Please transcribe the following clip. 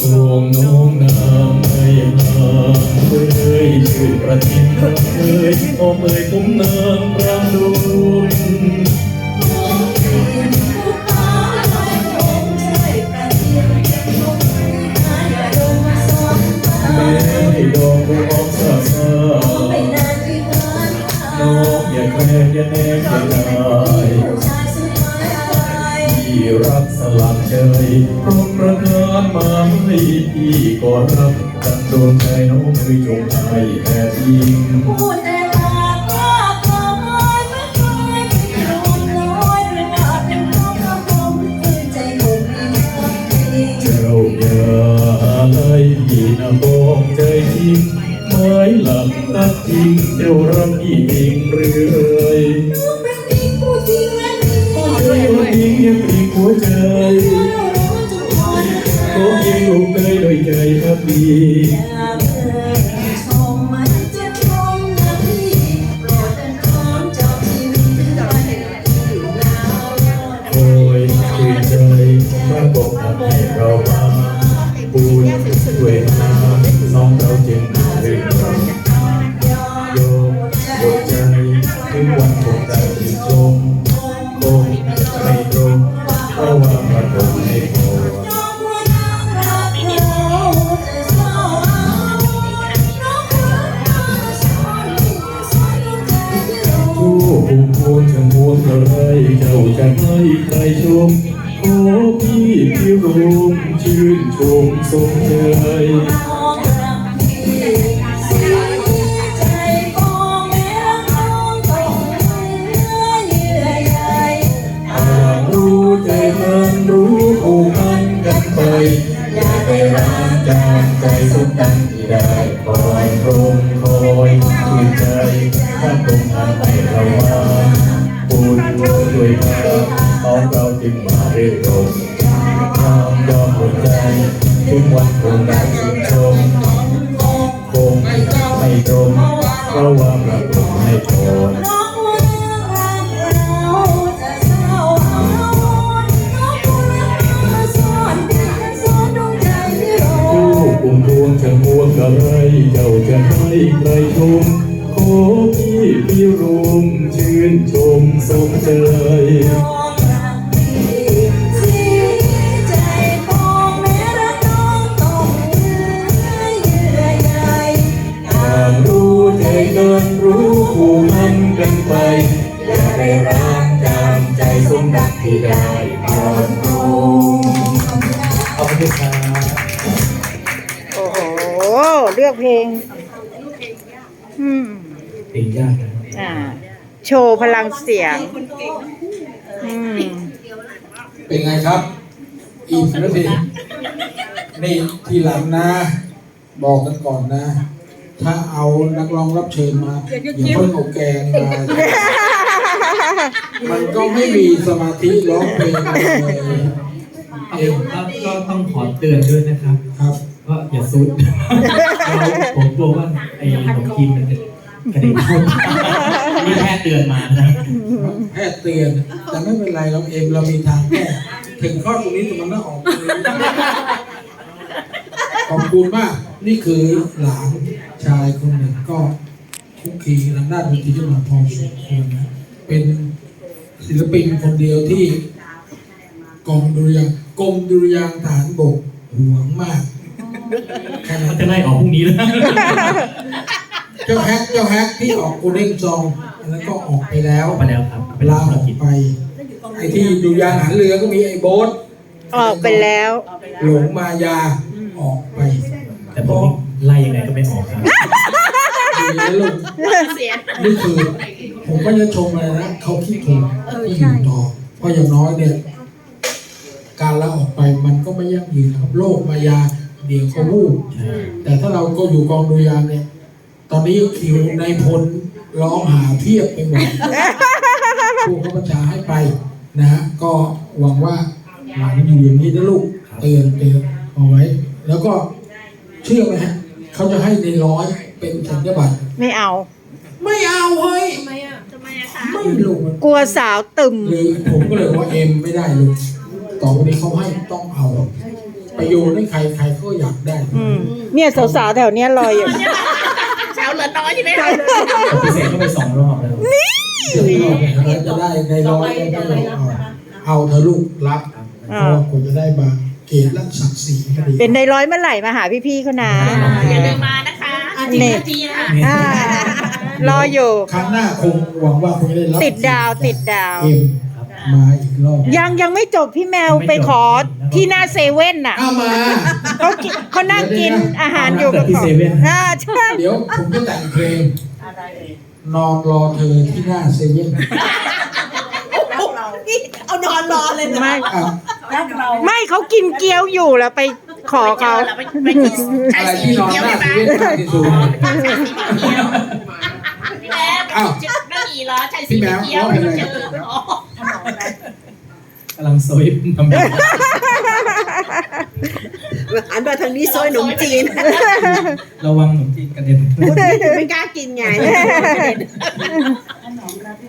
ทวงน้องนางไม่หางเอ้ยชื่อประทินเอ้ยอมเอ่ยผมนางประดุน รักสลักใจพร้อมประกาศมาให้พี่ก็รับจันโดนใจน้องเคยจงใจแอบยิงพูดแต่ปากว่าขอไม่เคยเป็นลมน้อยหรือว่าเป็นเพราะกระผมฝืนใจผมม่รักเองเจ้าอย่าอะไรพี่นะบอกใจจริงไม้หลักตัดทิ้งเจ้ารักพี่เองเรื่อยน้เป็นผู้ผู้จริงและดีเจ้าทิ้งยังปลีกหั วใจเรารู้ทุกคนขอยิงลูกเอ้ยโดยใจครับดีอย่าเอ่ยชมมันจ็บตรงนะพี่รดเป็นของเจ้าชีวิตที่เราเห็นอยู่แล้วคอยชื่นใจพระบอกให้เรามาปูนด้วยน้ำน้องเราจึงเรื่ ภูมิควรจะห่วงอะไรเจ้าจะให้ใครชมขอพี่พี่รุมชื่นชมสมใจน้องรักพี่เสียใจก็แม้น้องต้องเหนื่อยเยื่อใยหากรู้ใจมันรู้ผูกพันกันไปอย่าไปร้างจางใจสมดังที่ได้คอยตรงคอยชื่นใจถ้าตรงทางให้เรามา ด้วยกันของเราจึงมาเรื่อยรมความยอมหมดใจ ถึงวันคงได้ชื่นชมคงไม่ตรงเพราะว่าพระองค์ให้พรน้องว่ารักเราจะเศร้าเอาน้องว่ารักเราสอนสอนดวงใจที่เราผู้กุมดวงจะห่วงอะไรเจ้าจะให้ใครชม พี่พี่รุมชื่นชมสมใจน้องรักพี่เสียใจก็แม้รักน้องต้องเหนื่อยเยื่อใยต่างรู้ใจกันรู้ผูกพันกันไป อย่าได้ร้างจามใจสมดังที่ได้พรปรุงขอบคุณครับโอ้โห เลือกเพลง อืม เพลงยากนะอ่า โชว์พลังเสียง อืม เป็นไงครับ อีกนาทีนี่ทีหลังนะ บอกกันก่อนนะ ถ้าเอานักร้องรับเชิญมาอย่าเพิ่งเอาแกงมามันก็ไม่มีสมาธิร้องเพลงเลยเองครับก็ต้องขอเตือนด้วยนะครับ ครับว่าอย่าซุดเราผมกลัวว่าไอ้ของกินมันจะ กระเด็นเข้าตานี่แค่เตือนมานะครับแพทย์เตือน แต่ไม่เป็นไรเราเองเรามีทางแก้ถึงข้อตรงนี้แต่มันไม่ออกตรงนี้ขอบคุณมาก นี่คือหลานชายคนหนึ่งก็คุกคีทางด้านดนตรีที่มาพอสมควรนะ เป็นศิลปินคนเดียวที่กองดุริยางค์กรมดุริยางค์ฐานบกหวงมากแค่นั้มันนจะไล่ออกพรุ่งนี้แล้ว เจ้าแฮกเจ้าแฮกที่ออกกูเด้งซองอันนั้นก็ออกไปแล้วไปแล้วครับเป็นลาภาอรอกกิจไปไอ้ที่ดูยานหันเรือก็มีไอ้โบ๊ทออกไปแล้ว หลงมายาออกไป แต่ผมไล่ยังไงก็ไม่ออกครับดีนะลูกนี่คือผมก็จะชมเลยนะเขาคิดถูกที่อยู่ต่อเพราะอย่างน้อยเนี่ย การลาออกไปมันก็ไม่ยั่งยืนนะครับ โลกมายาเดี๋ยวเขาวูบใช่แต่ถ้าเราก็อยู่กองดุริยางค์เนี่ย ตอนนี้คิวในพลร้องหาเพียบไปหมดผู้ข้าพเจ้าให้ไปนะฮะก็หวังว่าหลานอยู่อย่างนี้นะลูกเตือนเตือนเอาไว้ แล้วก็เชื่อไหมฮะเขาจะให้ในร้อยเป็นสัญญาบัตรไม่เอา ไม่เอาเฮ้ย ทำไมอะทำไมอะคะไม่รู้มันกลัวสาวตึมเลยผมก็เลยว่าเอ็มไม่ได้ลูกต่อไปนี้เขาให้ต้องเอา ประโยชน์ให้ใครใครก็อยากได้ อืม เนี่ยสาวๆแถวเนี้ยรออยู่เช้าเหลื อน้อยใช่ไหมคะปฏิเสธเข้าไปสองรอบแล้วเราจะได้ในร้อยก็เอาเธอะลูกรับเพราะว่าผมจะได้มาเกณฑ์รักศักดิ์ศรีก็ดีเป็นในร้อยเมื่อไหร่มาหาพี่ๆเขานะอย่าลืมมานะคะอาทิตย์นาทีค่ะอ่ารออยู่ครั้งหน้าคงหวังว่าคงจะได้รับติดดาวติดดาวเอ็ มมาอีกรอบยังยังไม่จบพี่แมวไปขอที่หน้าเซเว่นน่ะเอามาเขากินเขานั่งกินอาหารอยู่กับที่เขาเซเว่นอ่าใช่เดี๋ยวผมจะแต่งเพลงนอนรอเธอที่หน้าเซเว่นเอานอนรอเลยนะไม่อะรักเราไม่เขากินเกี๊ยวอยู่แล้วไปขอเขาไปไปกินอะไรที่นอนหน้าเซเว่นมากที่สุดพี่แม่ อ้าวจะนั่งอีเหรอใช่สีเขียวไม่เจออ๋อกำลังสวิปทำแบบ หันมาทางนี้ซอยหนมจีนระวังหนุ่มจีนกระเด็นไม่กล้ากินไง